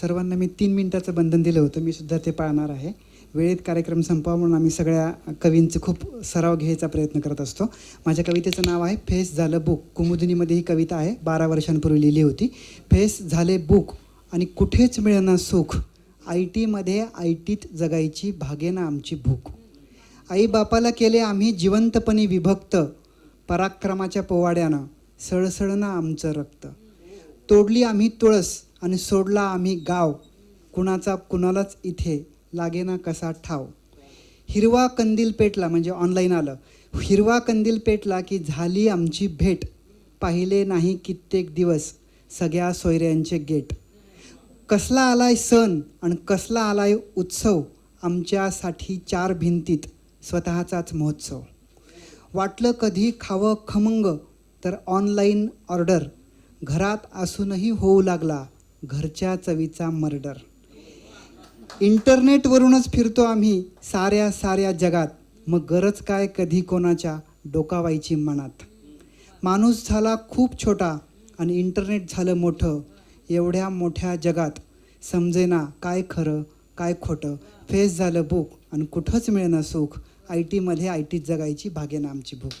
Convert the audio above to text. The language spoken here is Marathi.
सर्वांना मी तीन मिनटाचं बंधन दिलं होतं. मी सुद्धा ते पाळणार आहे. वेळेत कार्यक्रम संपवा म्हणून आम्ही सगळ्या कवींचे खूप सराव घ्यायचा प्रयत्न करत असतो. माझ्या कवितेचं नाव आहे फेस झालं बुक. कुमुदिनीमध्ये ही कविता आहे. बारा वर्षांपूर्वी लिहिली होती. फेस झाले बुक आणि कुठेच मिळणार सुख. आय टीमध्ये आय टीत जगायची भागेना आमची भूक. आई बापाला केले आम्ही जिवंतपणे विभक्त. पराक्रमाच्या पोवाड्यानं सळसळणं आमचं रक्त. तोडली आम्ही तुळस. आणि सोडला आम्ही गाव. कुणाचा कुणालाच इथे लागेना कसा ठाव. हिरवा कंदील पेटला म्हणजे ऑनलाईन आलं. हिरवा कंदील पेटला की झाली आमची भेट. पाहिले नाही कित्येक दिवस सगळ्या सोयऱ्यांचे गेट. कसला आलाय सण आणि कसला आलाय उत्सव आमच्यासाठी चार भिंतीत स्वतःचाच महोत्सव. वाटलं कधी खावं खमंग तर ऑनलाईन ऑर्डर घरात असूनही होऊ लागला. घरच्या चवीचा मर्डर. इंटरनेटवरूनच फिरतो आम्ही साऱ्या साऱ्या जगात. मग गरज काय कधी कोणाच्या डोकावायची मनात? माणूस झाला खूप छोटा आणि इंटरनेट झालं मोठं. एवढ्या मोठ्या जगात समजेना काय खरं काय खोटं. फेस झालं बुक आणि कुठंच मिळेना सुख. आय टीमध्ये आय टीत जगायची भागेना आमची भूक.